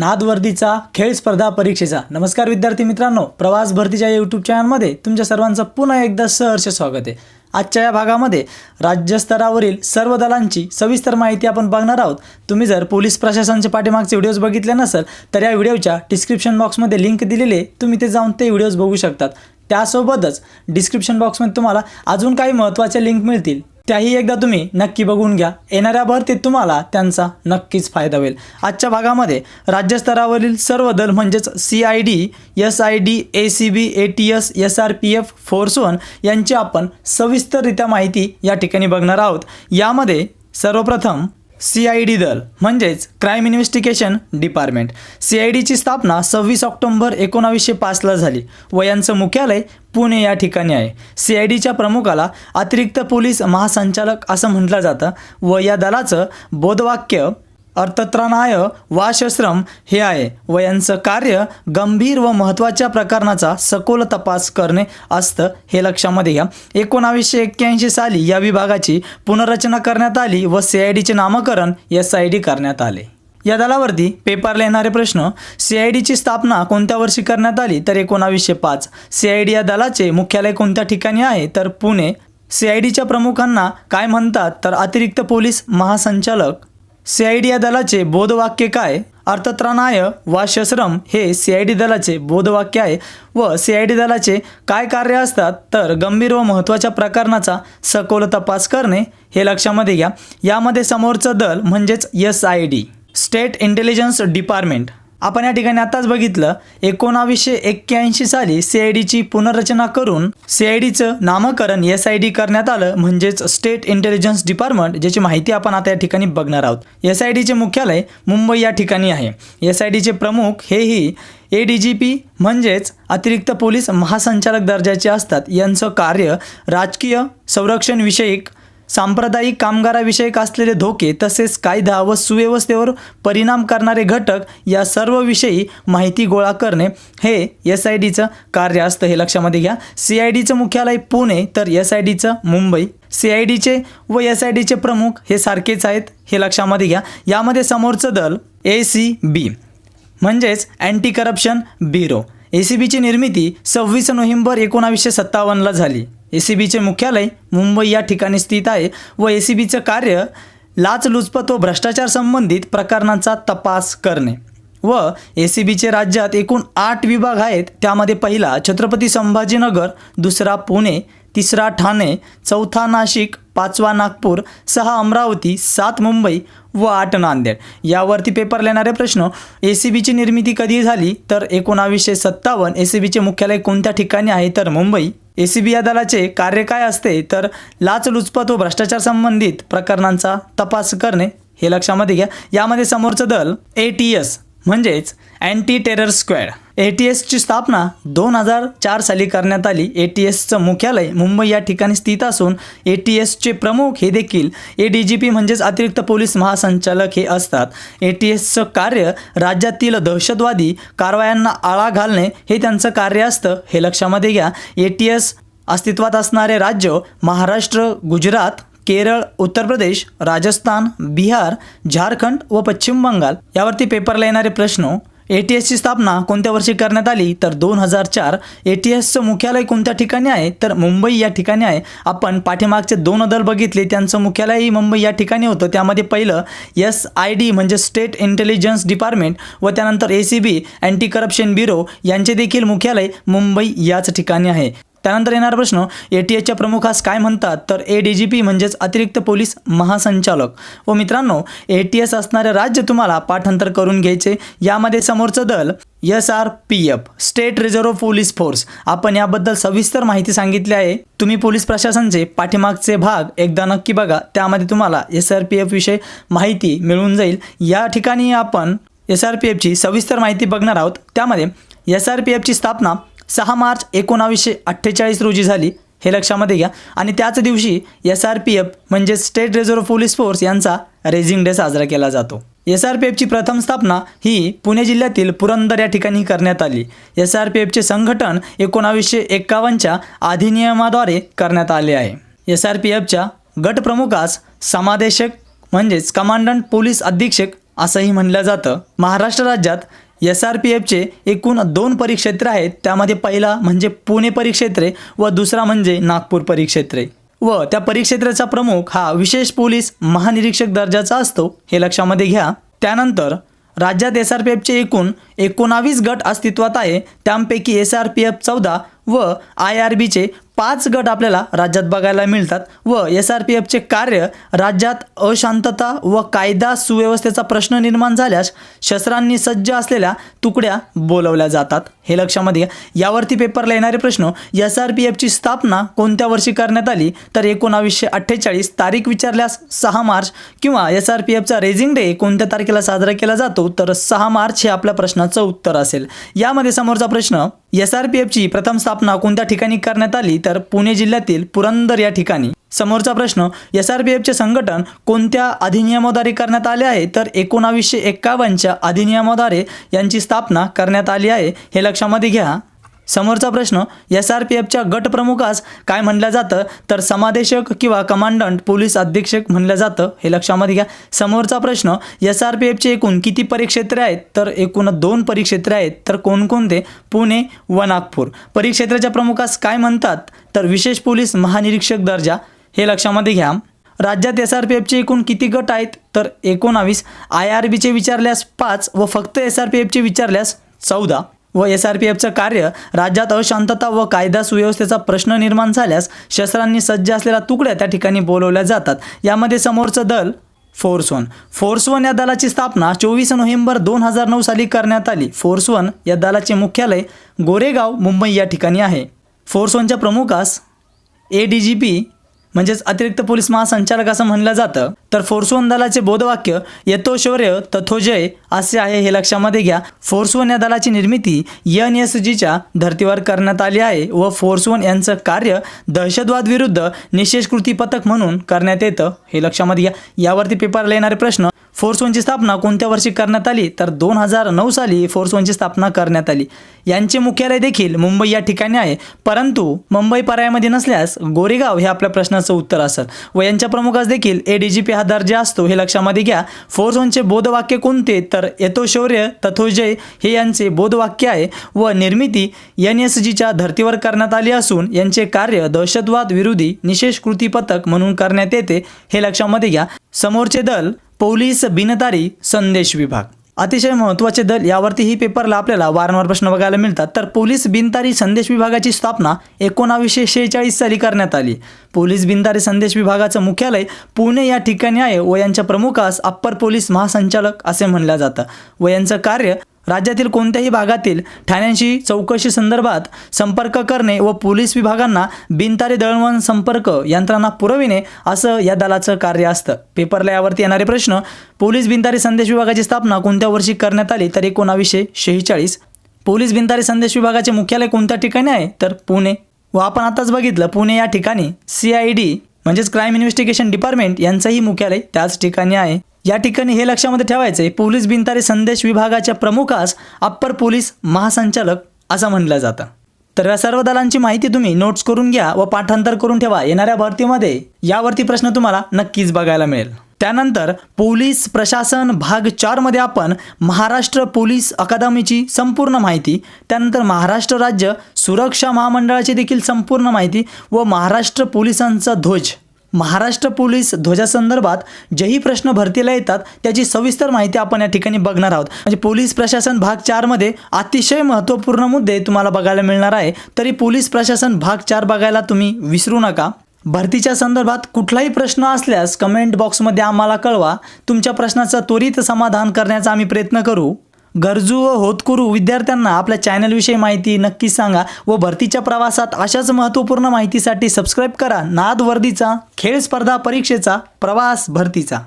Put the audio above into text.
नादवर्दीचा खेळ स्पर्धा परीक्षेचा. नमस्कार विद्यार्थी मित्रांनो प्रवास भरतीच्या यूट्यूब चॅनलमध्ये तुमच्या सर्वांचं पुन्हा एकदा सहर्ष स्वागत आहे. आजच्या या भागामध्ये राज्यस्तरावरील सर्व दलांची सविस्तर माहिती आपण बघणार आहोत. तुम्ही जर पोलीस प्रशासनाच्या पाठीमागचे व्हिडिओज बघितले नसेल तर या व्हिडिओच्या डिस्क्रिप्शन बॉक्समध्ये लिंक दिलेले तुम्ही ते जाऊन ते व्हिडिओज बघू शकतात. त्यासोबतच डिस्क्रिप्शन बॉक्समध्ये तुम्हाला अजून काही महत्त्वाच्या लिंक मिळतील. त्याही एकदा तुम्ही नक्की बघून घ्या. येणाऱ्या भरतीत तुम्हाला त्यांचा नक्कीच फायदा होईल. आजच्या भागामध्ये राज्यस्तरावरील सर्व दल म्हणजेच C I D S I D A C B A T S S R P F force one यांची आपण सविस्तररित्या माहिती या ठिकाणी बघणार आहोत. यामध्ये सर्वप्रथम सी आय डी दल म्हणजेच crime investigation department C I डीची स्थापना सव्वीस ऑक्टोंबर एकोणावीसशे पाचला झाली. व यांचं मुख्यालय पुणे या ठिकाणी आहे. सी आय डीच्या प्रमुखाला अतिरिक्त पोलीस महासंचालक असं म्हटलं जातं व या दलाचं बोधवाक्य अर्थत्राणाय वाशश्रम हे आहे व यांचं कार्य गंभीर व महत्त्वाच्या प्रकरणाचा सखोल तपास करणे असतं हे लक्षामध्ये घ्या. एकोणावीसशे एक्क्याऐंशी साली या विभागाची पुनर्रचना करण्यात आली व सी आय डीचे नामकरण एस आय डी करण्यात आले. या दलावरती पेपरला येणारे प्रश्न सी आय डीची स्थापना कोणत्या वर्षी करण्यात आली? तर एकोणावीसशे पाच. सी आय डी या दलाचे मुख्यालय कोणत्या ठिकाणी आहे? तर पुणे. सी आय डीच्या प्रमुखांना काय म्हणतात? तर अतिरिक्त पोलीस महासंचालक सी आय डी या दलाचे बोधवाक्य काय? अर्थत्राणाय वा शश्रम हे सी आय डी दलाचे बोधवाक्य आहे व सी आय डी दलाचे काय कार्य असतात? तर गंभीर व महत्त्वाच्या प्रकरणाचा सखोल तपास करणे हे लक्षामध्ये घ्या. यामध्ये समोरचं दल म्हणजेच S I D state intelligence department. आपण या ठिकाणी आताच बघितलं एकोणावीसशे एक्क्याऐंशी साली सी आय डीची पुनर्रचना करून सी आय डीचं नामकरण एस आय डी करण्यात आलं म्हणजेच स्टेट इंटेलिजन्स डिपार्टमेंट ज्याची माहिती आपण आता या ठिकाणी बघणार आहोत. एस आय डीचे मुख्यालय मुंबई या ठिकाणी आहे. एस आय डीचे प्रमुख हेही ए डी जी पी म्हणजेच अतिरिक्त पोलीस महासंचालक दर्जाचे असतात. यांचं कार्य राजकीय संरक्षणविषयक सांप्रदायिक कामगाराविषयक असलेले धोके तसेच कायदा व सुव्यवस्थेवर परिणाम करणारे घटक या सर्व विषयी माहिती गोळा करणे हे एस आय डीचं कार्य असतं. हे लक्षामध्ये घ्या. सी आय डीचं मुख्यालय पुणे तर एस आय डीचं मुंबई. सी आय डीचे व एस आय डीचे प्रमुख हे सारखेच आहेत हे लक्षामध्ये घ्या. यामध्ये समोरचं दल ए सी बी म्हणजेच anti corruption bureau A C बीची निर्मिती सव्वीस नोव्हेंबर एकोणावीसशे सत्तावन्नला झाली. ए सी बीचे मुख्यालय मुंबई या ठिकाणी स्थित आहे व ए सी बीचं कार्य लाचलुचपत व भ्रष्टाचार संबंधित प्रकरणांचा तपास करणे. व ए सी बीचे राज्यात एकूण आठ विभाग आहेत. त्यामध्ये पहिला छत्रपती संभाजीनगर दुसरा पुणे तिसरा ठाणे चौथा नाशिक पाचवा नागपूर सहा अमरावती सात मुंबई व आठ नांदेड. यावरती पेपर लेणारे प्रश्न ए सी बीची निर्मिती कधी झाली? तर एकोणावीसशे सत्तावन्न ए सी बीचे मुख्यालय कोणत्या ठिकाणी आहे? तर मुंबई ए सी बी या दलाचे कार्य काय असते तर लाचलुचपत व भ्रष्टाचार संबंधित प्रकरणांचा तपास करणे हे लक्षामध्ये घ्या. यामध्ये समोरचं दल ए टी एस म्हणजेच anti terror squad A T एसची स्थापना दोन हजार चार साली करण्यात आली. ए टी एसचं मुख्यालय मुंबई या ठिकाणी स्थित असून ए टी एसचे प्रमुख हे देखील ए डी जी पी म्हणजेच अतिरिक्त पोलीस महासंचालक हे असतात. ए टी एसचं कार्य राज्यातील दहशतवादी कारवायांना आळा घालणे हे त्यांचं कार्य असतं. हे लक्षामध्ये घ्या. ए टी एस अस्तित्वात असणारे राज्य महाराष्ट्र गुजरात केरळ उत्तर प्रदेश राजस्थान बिहार झारखंड व पश्चिम बंगाल. यावरती पेपरला येणारे प्रश्न ए टी एसची स्थापना कोणत्या वर्षी करण्यात आली? तर दोन हजार चार ए टी एसचं मुख्यालय कोणत्या ठिकाणी आहे? तर मुंबई या ठिकाणी आहे. आपण पाठीमागचे दोन दल बघितले. त्यांचं मुख्यालयही मुंबई या ठिकाणी होतं. त्यामध्ये पहिलं एस आय डी म्हणजे स्टेट इंटेलिजन्स डिपार्टमेंट व त्यानंतर A C B anti corruption bureau यांचे देखील मुख्यालय मुंबई याच ठिकाणी आहे. त्यानंतर येणारा प्रश्न ए टी एसच्या प्रमुखास काय म्हणतात? तर ए डी जी पी म्हणजेच अतिरिक्त पोलीस महासंचालक. व मित्रांनो ए टी एस असणारे राज्य तुम्हाला पाठांतर करून घ्यायचे. यामध्ये समोरचं दल S R P F state reserve police force आपण याबद्दल सविस्तर माहिती सांगितली आहे. तुम्ही पोलीस प्रशासनचे पाठीमागचे भाग एकदा नक्की बघा. त्यामध्ये तुम्हाला एस आर पी एफ विषयी माहिती मिळून जाईल. या ठिकाणी आपण एस आर पी एफची सविस्तर माहिती बघणार आहोत. त्यामध्ये एस आर पी एफची स्थापना सहा मार्च एकोणावीसशे अठ्ठेचाळीस रोजी झाली. हे लक्षामध्ये घ्या. आणि त्याच दिवशी एस आर पी एफ म्हणजे स्टेट रिझर्व्ह पोलीस फोर्स यांचा रेझिंग डे साजरा केला जातो. एस आर पी एफची प्रथम स्थापना ही पुणे जिल्ह्यातील पुरंदर या ठिकाणी करण्यात आली. एस आर पी एफचे संघटन एकोणावीसशे एक्कावन्नच्या अधिनियमाद्वारे करण्यात आले आहे. एस आर पी एफच्या गटप्रमुखास समादेशक म्हणजेच कमांडंट पोलीस अधीक्षक असंही म्हणलं जातं. महाराष्ट्र राज्यात एस आर पी एफचे एकूण दोन परिक्षेत्र आहेत. त्यामध्ये पहिला म्हणजे पुणे परिक्षेत्रे व दुसरा म्हणजे नागपूर परिक्षेत्रे. व त्या परिक्षेत्राचा प्रमुख हा विशेष पोलीस महानिरीक्षक दर्जाचा असतो हे लक्षामध्ये घ्या. त्यानंतर राज्यात एस आर पी एफचे एकूण एकोणावीस गट अस्तित्वात आहे. त्यापैकी एस आर पी एफ चौदा व आय आर बीचे पाच गट आपल्याला राज्यात बघायला मिळतात व एस आर पी एफचे कार्य राज्यात अशांतता व कायदा सुव्यवस्थेचा प्रश्न निर्माण झाल्यास शस्त्रांनी सज्ज असलेल्या तुकड्या बोलवल्या जातात. हे लक्षामध्ये घ्या. यावरती पेपरला येणारे प्रश्न एस आर पी एफची स्थापना कोणत्या वर्षी करण्यात आली? तर एकोणावीसशे अठ्ठेचाळीस तारीख विचारल्यास सहा मार्च किंवा एस आर पी एफचा रेझिंग डे कोणत्या तारखेला साजरा केला जातो? तर सहा मार्च हे आपल्या प्रश्नाचं उत्तर असेल. यामध्ये समोरचा प्रश्न एस आर पी एफची प्रथम स्थापना कोणत्या ठिकाणी करण्यात आली? तर तर पुणे जिल्ह्यातील पुरंदर या ठिकाणी. समोरचा प्रश्न एस आर पी एफचे संघटन कोणत्या अधिनियमाद्वारे करण्यात आले आहे? तर एकोणावीसशे एक्कावन्नच्या अधिनियमाद्वारे यांची स्थापना करण्यात आली आहे. हे लक्षामध्ये घ्या. समोरचा प्रश्न एस आर पी एफच्या गटप्रमुखास काय म्हणलं जातं? तर समादेशक किंवा कमांडंट पोलीस अधीक्षक म्हणलं जातं हे लक्षामध्ये घ्या. समोरचा प्रश्न एस आर पी एफचे एकूण किती परिक्षेत्रे आहेत? तर एकूण दोन परिक्षेत्रे आहेत. तर कोणकोणते? पुणे व नागपूर. परिक्षेत्राच्या प्रमुखास काय म्हणतात? तर विशेष पोलीस महानिरीक्षक दर्जा हे लक्षामध्ये घ्या. राज्यात एस आर पी एफचे एकूण किती गट आहेत? तर एकोणावीस. आय आर बीचे विचारल्यास पाच व फक्त एस आर पी एफचे विचारल्यास चौदा. व एस आर पी एफचं कार्य राज्यात अशांतता व कायदा सुव्यवस्थेचा प्रश्न निर्माण झाल्यास शस्त्रांनी सज्ज असलेल्या तुकड्या त्या ठिकाणी बोलवल्या जातात. यामध्ये समोरचं दल फोर्स वन. फोर्स वन या दलाची स्थापना चोवीस नोव्हेंबर दोन हजार नऊ साली करण्यात आली. फोर्स वन या दलाचे मुख्यालय गोरेगाव मुंबई या ठिकाणी आहे. फोर्स वनच्या प्रमुखास ए डी जी पी म्हणजेच अतिरिक्त पोलीस महासंचालक असं म्हणलं जातं. तर फोर्स वन दलाचे बोधवाक्य येतो शौर्य तथो जय असे आहे हे लक्षामध्ये घ्या. फोर्स वन या दलाची निर्मिती एन एस जीच्या धर्तीवर करण्यात आली आहे व फोर्स वन यांचं कार्य दहशतवाद विरुद्ध निशेष कृती पथक म्हणून करण्यात येतं हे लक्षामध्ये घ्या. यावरती पेपरला येणारे प्रश्न फोर्स वनची स्थापना कोणत्या वर्षी करण्यात आली? तर दोन हजार नऊ साली फोर्स वनची स्थापना करण्यात आली. यांचे मुख्यालय देखील मुंबई या ठिकाणी आहे. परंतु मुंबई पर्यायामध्ये नसल्यास गोरेगाव हे आपल्या प्रश्नाचं उत्तर असेल व यांच्या प्रमुखास देखील ए डी जी पी हा दर्जा असतो हे लक्षामध्ये घ्या. फोर्स वनचे बोधवाक्य कोणते? तर येतो शौर्य तथोजय हे यांचे बोधवाक्य आहे व निर्मिती एन एस जीच्या धर्तीवर करण्यात आली असून यांचे कार्य दहशतवाद विरोधी निशेष कृती पथक म्हणून करण्यात येते हे लक्षामध्ये घ्या. समोरचे दल पोलीस बिनतारी संदेश विभाग. अतिशय महत्त्वाचे दल यावरतीही पेपरला आपल्याला वारंवार प्रश्न बघायला मिळतात. तर पोलीस बिनतारी संदेश विभागाची स्थापना एकोणावीसशे शेहेचाळीस साली करण्यात आली. पोलीस बिनतारी संदेश विभागाचं मुख्यालय पुणे या ठिकाणी आहे. व यांच्या प्रमुखास अप्पर पोलीस महासंचालक असे म्हणलं जातं. व यांचं कार्य राज्यातील कोणत्याही भागातील ठाण्यांशी चौकशी संदर्भात संपर्क करणे व पोलीस विभागांना बिनतारी दळणवळण संपर्क यंत्रणा पुरविणे असं या दलाचं कार्य असतं. पेपरला यावरती येणारे प्रश्न पोलीस बिनतारी संदेश विभागाची स्थापना कोणत्या वर्षी करण्यात आली? तर एकोणावीसशे शेहेचाळीस. पोलीस बिनतारी संदेश विभागाचे मुख्यालय कोणत्या ठिकाणी आहे? तर पुणे. व आपण आताच बघितलं पुणे या ठिकाणी सी आय डी म्हणजेच क्राईम इन्व्हेस्टिगेशन डिपार्टमेंट यांचंही मुख्यालय त्याच ठिकाणी आहे. या ठिकाणी हे लक्षामध्ये ठेवायचं आहे पोलीस बिनतारी संदेश विभागाच्या प्रमुखास अप्पर पोलीस महासंचालक असं म्हणलं जातं. तर या सर्व दलांची माहिती तुम्ही नोट्स करून घ्या व पाठांतर करून ठेवा. येणाऱ्या भरतीमध्ये यावरती प्रश्न तुम्हाला नक्कीच बघायला मिळेल. त्यानंतर पोलीस प्रशासन भाग चारमध्ये आपण महाराष्ट्र पोलीस अकादमीची संपूर्ण माहिती त्यानंतर महाराष्ट्र राज्य सुरक्षा महामंडळाची देखील संपूर्ण माहिती व महाराष्ट्र पोलिसांचा ध्वज महाराष्ट्र पोलीस ध्वजासंदर्भात जेही प्रश्न भरतीला येतात त्याची सविस्तर माहिती आपण या ठिकाणी बघणार आहोत. म्हणजे पोलीस प्रशासन भाग चारमध्ये अतिशय महत्त्वपूर्ण मुद्दे तुम्हाला बघायला मिळणार आहे. तरी पोलीस प्रशासन भाग चार बघायला तुम्ही विसरू नका. भरतीच्या संदर्भात कुठलाही प्रश्न असल्यास कमेंट बॉक्समध्ये आम्हाला कळवा. तुमच्या प्रश्नाचं त्वरित समाधान करण्याचा आम्ही प्रयत्न करू. गरजू व होतकुरू विद्यार्थ्यांना आपल्या चॅनलविषयी माहिती नक्कीच सांगा व भरतीच्या प्रवासात अशाच महत्त्वपूर्ण माहितीसाठी सबस्क्राईब करा. नाद वर्दीचा खेळ स्पर्धा परीक्षेचा प्रवास भरतीचा.